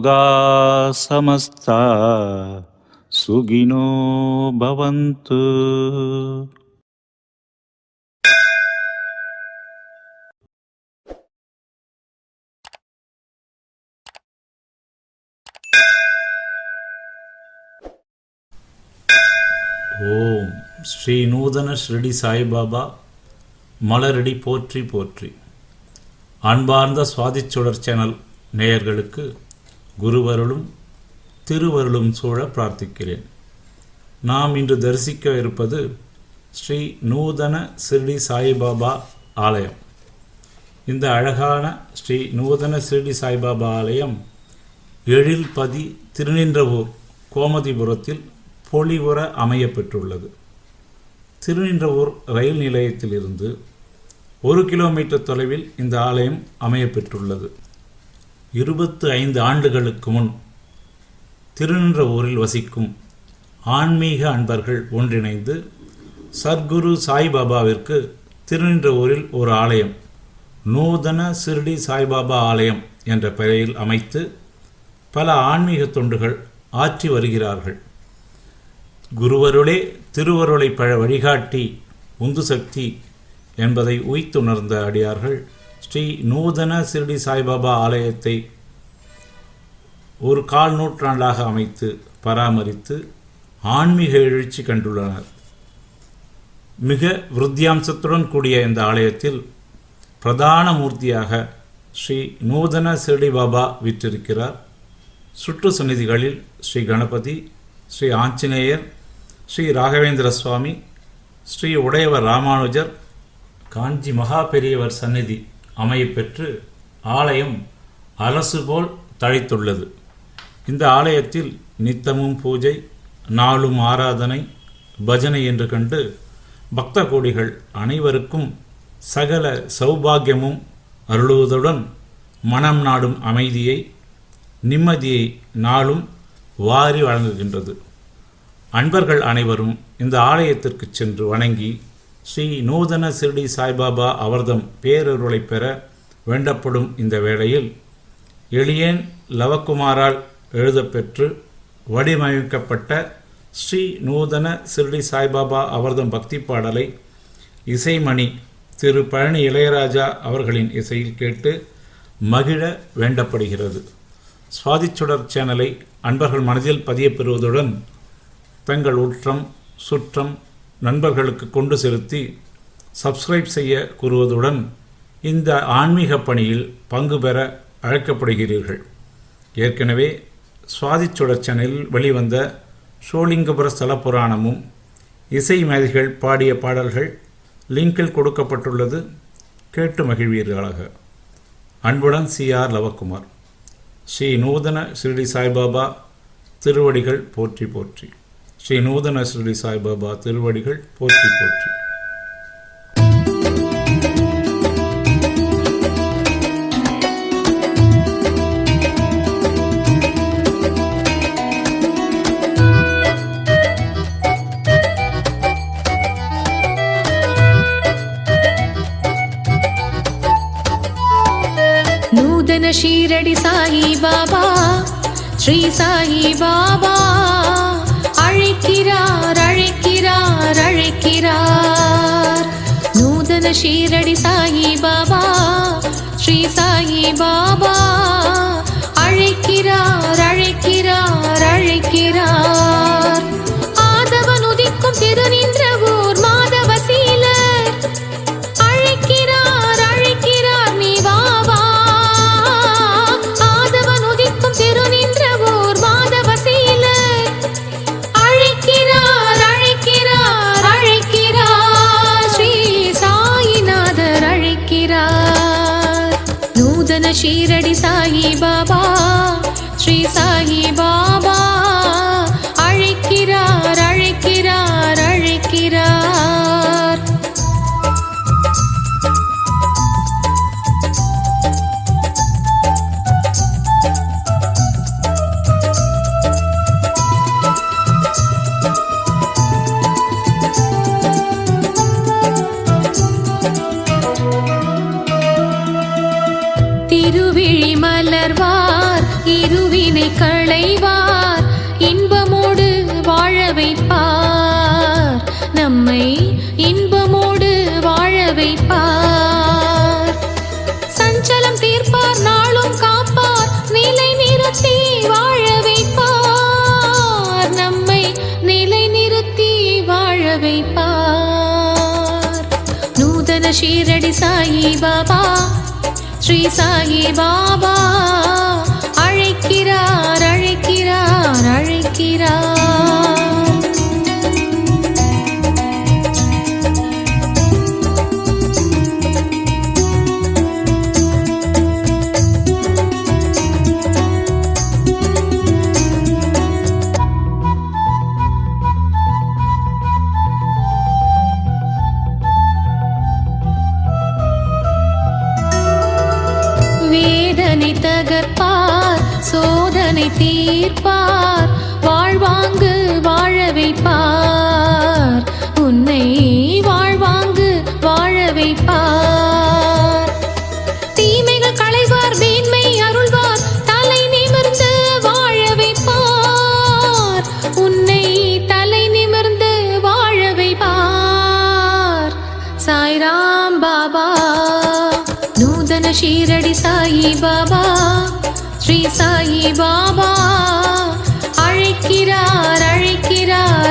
लोगा समस्ता सुगिनो भवन्तु ஓம் ஸ்ரீ நூதன ஸ்ரீடி சாய்பாபா மலரடி போற்றி போற்றி அன்பார்ந்த சுவாதிச்சுடர் சேனல் நேயர்களுக்கு குருவருளும் திருவருளும் சூழ பிரார்த்திக்கிறேன். நாம் இன்று தரிசிக்க இருப்பது ஸ்ரீ நூதன சிறுடி சாய்பாபா ஆலயம். இந்த அழகான ஸ்ரீ நூதன சிறுடி சாய்பாபா ஆலயம் எழில்பதி திருநின்றவூர் கோமதிபுரத்தில் பொலிவுற அமையப்பெற்றுள்ளது திருநின்றவூர் ரயில் நிலையத்திலிருந்து ஒரு கிலோமீட்டர் தொலைவில் இந்த ஆலயம் அமையப்பெற்றுள்ளது இருபத்து ஐந்து ஆண்டுகளுக்கு முன் திருநின்ற ஊரில் வசிக்கும் ஆன்மீக அன்பர்கள் ஒன்றிணைந்து சர்க்குரு சாய்பாபாவிற்கு திருநின்ற ஊரில் ஒரு ஆலயம் நூதன சிறுடி சாய்பாபா ஆலயம் என்ற பெயரில் அமைத்து பல ஆன்மீக தொண்டுகள் ஆற்றி வருகிறார்கள். குருவருளே திருவருளை பழ வழிகாட்டி உந்து சக்தி என்பதை உய்த்துணர்ந்த அடியார்கள் ஸ்ரீ நூதன சிறுடி சாய்பாபா ஆலயத்தை ஒரு கால் நூற்றாண்டாக அமைத்து பராமரித்து ஆன்மீக எழுச்சி கண்டுள்ளனர். மிக விருத்தியாம்சத்துடன் கூடிய இந்த ஆலயத்தில் பிரதான மூர்த்தியாக ஸ்ரீ நூதன சிறுடி பாபா விற்றிருக்கிறார். சுற்று சந்நிதிகளில் ஸ்ரீ கணபதி ஸ்ரீ ஆஞ்சநேயர் ஸ்ரீ ராகவேந்திர சுவாமி ஸ்ரீ உடையவர் ராமானுஜர் காஞ்சி மகா பெரியவர் சந்நிதி அமையப்பெற்று ஆலயம் அரசு போல் தழைத்துள்ளது. இந்த ஆலயத்தில் நித்தமும் பூஜை நாளும் ஆராதனை பஜனை என்று கண்டு பக்த கோடிகள் அனைவருக்கும் சகல சௌபாகியமும் அருளுவதுடன் மனம் நாடும் அமைதியை நிம்மதியை நாளும் வாரி வழங்குகின்றது. அன்பர்கள் அனைவரும் இந்த ஆலயத்திற்கு சென்று வணங்கி ஸ்ரீ நூதன சிறுடி சாய்பாபா அவர்தம் பேரருளை பெற வேண்டப்படும் இந்த வேளையில் எளியேன் லவக்குமாரால் எழுதப்பெற்று வடிவமைக்கப்பட்ட ஸ்ரீ நூதன சிறுடி சாய்பாபா அவர்தம் பக்தி பாடலை இசைமணி திரு பழனி இளையராஜா அவர்களின் இசையில் கேட்டு மகிழ வேண்டப்படுகிறது. சுவாதிச்சுடர் சேனலை அன்பர்கள் மனதில் பதியப்பெறுவதுடன் தங்கள் உற்றம் சுற்றம் நண்பர்களுக்கு கொண்டு செலுத்தி சப்ஸ்கிரைப் செய்ய கூறுவதுடன் இந்த ஆன்மீக பணியில் பங்கு பெற அழைக்கப்படுகிறீர்கள். ஏற்கனவே சுவாதி சுடச்சனில் வெளிவந்த ஷோலிங்கபுர ஸ்தல புராணமும் இசை மேதைகள் பாடிய பாடல்கள் லிங்கில் கொடுக்கப்பட்டுள்ளது. கேட்டு மகிழ்வீர்களாக. அன்புடன் சி ஆர் லவக்குமார். ஸ்ரீ நூதன ஸ்ரீடி சாய்பாபா திருவடிகள் போற்றி போற்றி. ஸ்ரீ நூதன ஸ்ரீ சாய்பாபா திருவடிகள் போற்றி போற்றி. நூதன ஷீரடி சாயி பாபா ஸ்ரீ சாயி பாபா. அழைக்கிறார் அழைக்கிறார் அழைக்கிறார். நூதன ஷீரடி சாயி பாபா ஸ்ரீ சாயி பாபா. அழைக்கிறார் அழைக்கிறார் அழைக்கிறார். ஆதவன் உதிக்கும் திருநீ நூதன ஷீரடி சாயி பாபா ஸ்ரீ சாயி பாபா அழைக்கிறார் அழைக்கிறார் களைவார் இன்பமோடு வாழ வைப்பார். நம்மை இன்பமோடு வாழ வைப்பார். சஞ்சலம் தீர்ப்பார் நாளும் காப்பார். நிலை நிறுத்தி வாழ வைப்பார். நம்மை நிலை நிறுத்தி வாழ வைப்பார். நூதன ஷீரடி சாயி பாபா ஸ்ரீ சாயி பாபா. கற்பார் சோதனை தீர்ப்பார் வாழ்வாங்கு வாழ வைப்பார். உன்னை வாழ்வாங்கு வாழ வைப்பார். தீமைகள் களைவார் மேன்மை அருள்வார் தலை நிமிர்ந்து வாழ வைப்பார். உன்னை தலை நிமிர்ந்து வாழ வைப்பார். சாய்ரா ஷீரடி சாயி பாபா ஸ்ரீ சாயி பாபா. அழைக்கிறார் அழைக்கிறார்.